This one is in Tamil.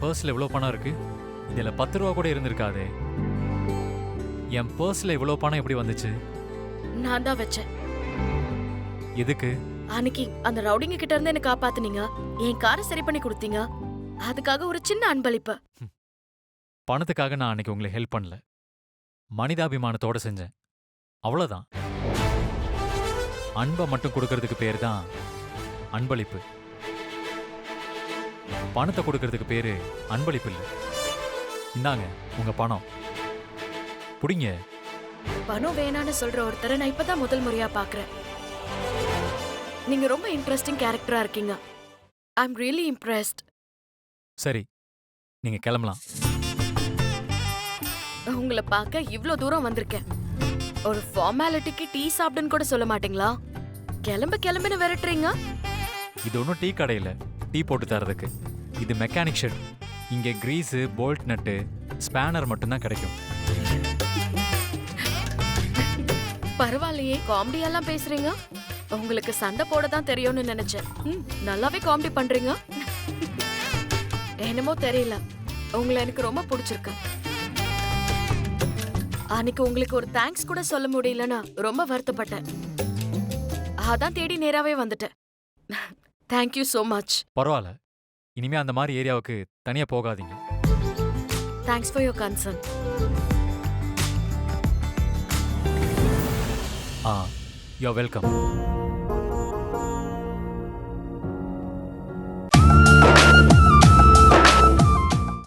பர்ஸ்ல இவ்வளோ பணம் இருக்கு? இதுல பத்து ரூபா கூட இருந்திருக்காதே. என் பர்ஸ்ல இவ்வளோ பணம் எப்படி வந்துச்சு? நான் தான் வச்சேன். எதுக்கு? அன்னைக்கு அந்த ரவுடிங்க கிட்ட இருந்து என்ன காப்பாத்துனீங்க. என் காரை சரி பண்ணி கொடுத்தீங்க. அதுக்காக ஒரு சின்ன அன்பளிப்பு. பணத்துக்காக நான் அன்னைக்கு உங்களை ஹெல்ப் பண்ணல. மனிதாபிமானத்தோட செஞ்சேன். அவ்வளோதான் அன்பை மட்டும் கொடுக்கறதுக்கு பேர் தான் அன்பளிப்பு. பணத்தை கொடுக்கறதுக்கு பேரு அன்பளிப்பு இல்லை. இந்தாங்க உங்க பணம். புடிங்க. பணம் வேணான்னு சொல்ற ஒருத்தரை நான் இப்பதான் முதல் முறையா பாக்குறேன். நீங்க ரொம்ப இன்ட்ரெஸ்டிங் கேரக்டரா இருக்கீங்க. ஐ அம் ரியலி இம்ப்ரெஸ்ட் சரி நீங்க கிளம்பலாம். உங்களை பார்க்க இவ்ளோ தூரம் வந்திருக்கேன். ஒரு ஃபார்மாலிட்டிக்கு டீ சாப்பிடுன்னு கூட சொல்ல மாட்டீங்களா? கிளம்பு கிளம்புன்னு விரட்டுறீங்க? இது ஒன்றும் டீ கடையில். டீ போட்டு தரதுக்கு இது மெக்கானிக் ஷெட் இங்கே கிரீஸு போல்ட் நட்டு ஸ்பேனர் மட்டும்தான் கிடைக்கும். பரவாயில்லையே காமெடியெல்லாம் பேசுறீங்க? உங்களுக்கு சண்டை போட தான் தெரியும்னு நினைச்சேன். ம், நல்லாவே காமெடி பண்றீங்க. என்னமோ தெரியல. உங்களை எனக்கு ரொம்ப பிடிச்சிருக்கு. அன்னைக்கு உங்களுக்கு ஒரு தேங்க்ஸ் கூட சொல்ல முடியலன்னா ரொம்ப வருத்தப்பட்டேன். அதான் தேடி நேராவே வந்துட்டேன். தேங்க்யூ so மச் பரவாயில்ல. இனிமே அந்த மாதிரி ஏரியாவுக்கு தனியாக போகாதீங்க. Thanks for your concern ah you welcome